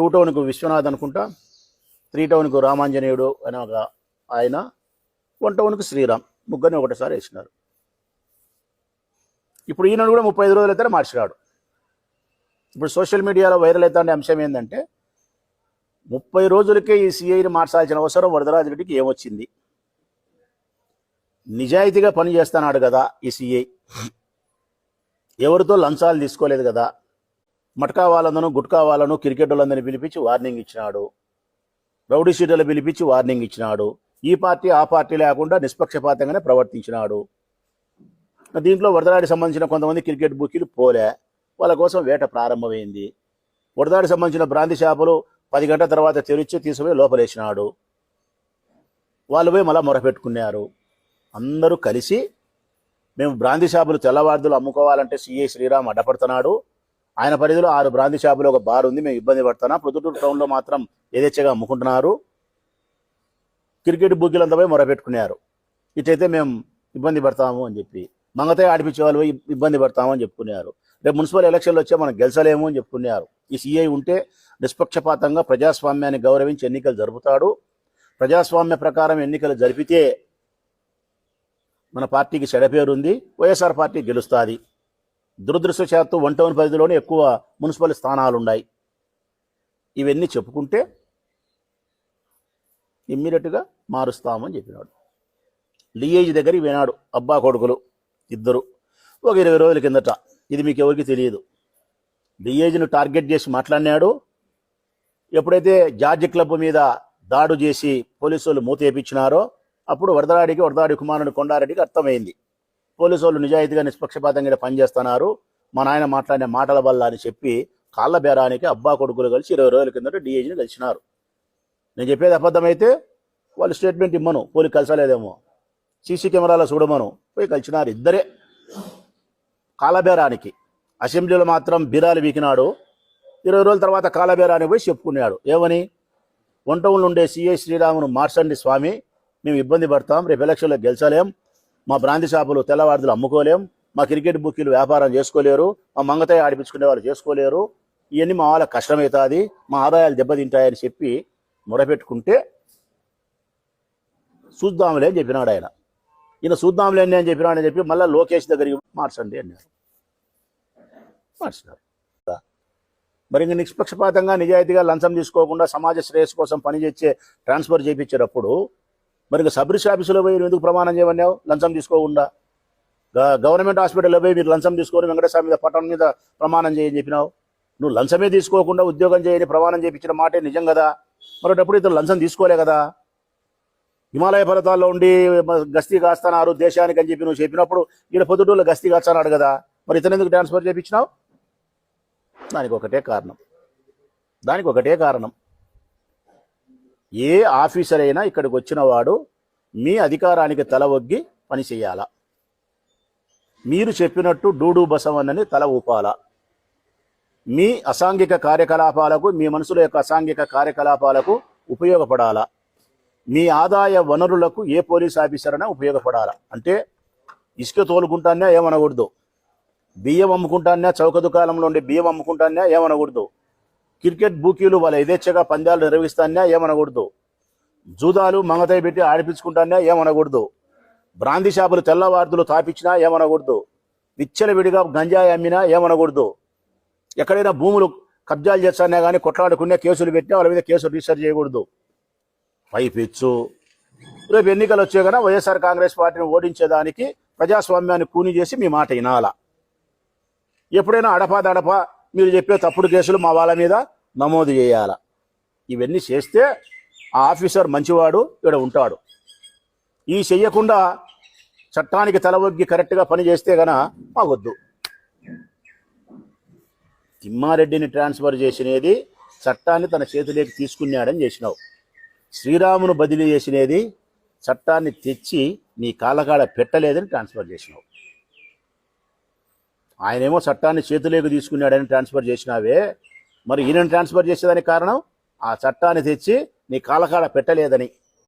Two టౌన్కు Vishwanath అనుకుంటా three టౌన్కు Ramanjaneyudu అనే ఒక ఆయన వన్ టౌన్కు శ్రీరామ్ ముగ్గురిని ఒకటేసారి వేసినారు. ఇప్పుడు ఈయన కూడా ముప్పై ఐదు రోజులు అయితే మార్చిరాడు ఇప్పుడు సోషల్ మీడియాలో వైరల్ అవుతాండే అంశం ఏంటంటే ముప్పై రోజులకే ఈ సిఐని మార్చాల్సిన అవసరం వరదరాజు రెడ్డికి ఏమొచ్చింది? నిజాయితీగా పని చేస్తున్నాడు కదా ఈ సిఐ. ఎవరితో లంచాలు తీసుకోలేదు కదా? మట్కా వాళ్ళందరూ గుట్కా వాళ్ళను క్రికెట్ వాళ్ళందరినీ పిలిపించి వార్నింగ్ ఇచ్చినాడు. రౌడీ షీటర్లు పిలిపించి వార్నింగ్ ఇచ్చినాడు. ఈ పార్టీ ఆ పార్టీ లేకుండా నిష్పక్షపాతంగానే ప్రవర్తించినాడు. దీంట్లో వరదరాడి సంబంధించిన కొంతమంది క్రికెట్ బుకీలు పోలే. వాళ్ళ కోసం వేట ప్రారంభమైంది. వరదాడి సంబంధించిన బ్రాంతి చేపలు పది గంటల తర్వాత తెరిచి తీసుకుపోయి లోపలేసినాడు. వాళ్ళు పోయి మళ్ళీ మొరపెట్టుకున్నారు. అందరూ కలిసి మేము బ్రాంతి చేపలు తెల్లవార్దులు అమ్ముకోవాలంటే సిఐ శ్రీరామ్ అడ్డపడుతున్నాడు. ఆయన పరిధిలో ఆరు బ్రాంతి షాపులు ఒక బార్ ఉంది. మేము ఇబ్బంది పడుతున్నాం. ప్రొద్దుటూరు టౌన్లో మాత్రం యథేచ్ఛగా అమ్ముకుంటున్నారు. క్రికెట్ బుగ్గిలంతా పోయి మొరపెట్టుకున్నారు. ఇటైతే మేము ఇబ్బంది పడతాము అని చెప్పి మంగతే ఆడిపించే వాళ్ళు ఇబ్బంది పడతాము అని చెప్పుకున్నారు. రేపు మున్సిపల్ ఎలక్షన్లు వచ్చే మనం గెలిచలేము అని చెప్పుకున్నారు. ఈ సీఐ ఉంటే నిష్పక్షపాతంగా ప్రజాస్వామ్యాన్ని గౌరవించి ఎన్నికలు జరుపుతాడు. ప్రజాస్వామ్య ప్రకారం ఎన్నికలు జరిపితే మన పార్టీకి చెడపేరుంది వైఎస్ఆర్ పార్టీ గెలుస్తుంది. దురదృష్టశాత్తు వన్ టౌన్ పరిధిలోనే ఎక్కువ మున్సిపల్ స్థానాలు ఉన్నాయి ఇవన్నీ చెప్పుకుంటే ఇమ్మీడియట్గా మారుస్తామని చెప్పినాడు. లియేజ్ దగ్గర వినాడు అబ్బా కొడుకులు ఇద్దరు. ఒక ఇరవై రోజుల కిందట ఇది మీకు ఎవరికి తెలియదు. లియేజ్ను టార్గెట్ చేసి మాట్లాడినాడు. ఎప్పుడైతే జార్జ్ క్లబ్ మీద దాడు చేసి పోలీసు వాళ్ళు మూతేపించినారో అప్పుడు వరదరాడికి వరదరాడి కుమారుని కొండారెడ్డికి అర్థమైంది. పోలీసు వాళ్ళు నిజాయితీగా నిష్పక్షపాతంగా పనిచేస్తున్నారు. మా నాయన మాట్లాడిన మాటల వల్ల అని చెప్పి కాళ్ళ బేరానికి అబ్బా కొడుకులు కలిసి ఇరవై రోజుల కిందట డిఐజీని కలిసినారు నేను చెప్పేది అబద్ధమైతే వాళ్ళు స్టేట్మెంట్ ఇమ్మను పోలీసు కలిసలేదేమో. సీసీ కెమెరాలో చూడమను పోయి కలిసినారు ఇద్దరే. కాలబేరానికి అసెంబ్లీలో మాత్రం బిరాలు వీకినాడు. ఇరవై రోజుల తర్వాత కాలబేరానికి పోయి చెప్పుకున్నాడు. ఏమని? వంటవులు ఉండే సిఐ శ్రీరామును మార్చండి స్వామి మేము ఇబ్బంది పడతాం రేపు ఎలక్షన్లో గెలిచలేం. మా బ్రాంతి షాపులు తెల్లవారుదలు అమ్ముకోలేం మా క్రికెట్ బుక్కీలు వ్యాపారం చేసుకోలేరు మా మంగతాయి ఆడిపించుకునే వాళ్ళు చేసుకోలేరు. ఇవన్నీ మా వాళ్ళకి కష్టమవుతుంది మా ఆదాయాలు దెబ్బతింటాయని చెప్పి మొరపెట్టుకుంటే చూద్దాంలే అని చెప్పినాడు ఆయన. ఈయన చూద్దాంలే అని చెప్పినాడని చెప్పి మళ్ళీ లోకేష్ దగ్గరికి మార్చండి అన్నారు. మార్చినారు మరి ఇంక నిష్పక్షపాతంగా నిజాయితీగా లంచం తీసుకోకుండా సమాజ శ్రేయస్సు కోసం పనిచేసే ట్రాన్స్ఫర్ చేయించేటప్పుడు మరి ఇంకా సబ్ రిజిస్టర్ ఆఫీసులో పోయి నువ్వు ఎందుకు ప్రమాణం చేయమన్నావు? లంచం తీసుకోకుండా గవర్నమెంట్ హాస్పిటల్లో పోయి మీరు లంచం తీసుకొని వెంకటేశ్వర మీద పట్టణం మీద ప్రమాణం చేయని చెప్పినావు. నువ్వు లంచమే తీసుకోకుండా ఉద్యోగం చేయని ప్రమాణం చేయించిన మాటే నిజం కదా? మరొకప్పుడు ఇతను లంచం తీసుకోలే కదా? హిమాలయ పర్వతాల్లో ఉండి గస్తీ కాస్తున్నారు దేశానికి అని చెప్పి నువ్వు చెప్పినప్పుడు ఈడ పొద్దుటూరులో గస్తీ కాస్తున్నాడు కదా? మరి ఇతను ఎందుకు ట్రాన్స్ఫర్ చేయించినావు? దానికి ఒకటే కారణం. దానికి ఒకటే కారణం. ఏ ఆఫీసర్ అయినా ఇక్కడికి వచ్చినవాడు మీ అధికారానికి తల ఒగ్గి పని చేయాలా? మీరు చెప్పినట్టు డూడు బసవన్నని తల ఊపాలా? మీ అసాంఘిక కార్యకలాపాలకు మీ మనసుల యొక్క అసాంఘిక కార్యకలాపాలకు ఉపయోగపడాలా? మీ ఆదాయ వనరులకు ఏ పోలీస్ ఆఫీసర్ అయినా ఉపయోగపడాలా? అంటే ఇసుక తోలుకుంటానే ఏమనకూడదు. బియ్యం అమ్ముకుంటానే చౌక దుకాణంలో ఉండే బియ్యం అమ్ముకుంటానే ఏమనకూడదు. క్రికెట్ బూకీలు వాళ్ళ యథేచ్ఛగా పందాలు నిర్వహిస్తానే ఏమనకూడదు. జూదాలు మంగతాయి పెట్టి ఆడిపించుకుంటానే ఏమనకూడదు. బ్రాంది షాపులు తెల్లవార్దులు తాపించినా ఏమనకూడదు. విచ్చలవిడిగా గంజాయి అమ్మినా ఏమనకూడదు. ఎక్కడైనా భూములు కబ్జాలు చేస్తానే కానీ కొట్లాడుకునే కేసులు పెట్టినా వాళ్ళ మీద కేసులు రిజిస్టర్ చేయకూడదు. పైపిచ్చు. రేపు ఎన్నికలు వచ్చే కన్నా వైఎస్ఆర్ కాంగ్రెస్ పార్టీని ఓడించేదానికి ప్రజాస్వామ్యాన్ని కూని చేసి మీ మాట వినాల. ఎప్పుడైనా అడపా దడపా మీరు చెప్పే తప్పుడు కేసులు మా వాళ్ళ మీద నమోదు చేయాల. ఇవన్నీ చేస్తే ఆ ఆఫీసర్ మంచివాడు ఇక్కడ ఉంటాడు. ఈ చెయ్యకుండా చట్టానికి తల కరెక్ట్గా పని చేస్తే గన మాకొద్దు. తిమ్మారెడ్డిని ట్రాన్స్ఫర్ చేసినది చట్టాన్ని తన చేతిలోకి తీసుకున్నాడని చేసినావు. శ్రీరామును బదిలీ చేసినది చట్టాన్ని తెచ్చి నీ కాళ్ళకాడ పెట్టలేదని ట్రాన్స్ఫర్ చేసినావు. ఆయనేమో చట్టాన్ని చేతిలోకి తీసుకున్నాడని ట్రాన్స్ఫర్ చేసినావే. మరి ఈయనను ట్రాన్స్ఫర్ చేసేదానికి కారణం ఆ చట్టాన్ని తెచ్చి నీ కాలకాడ పెట్టలేదని.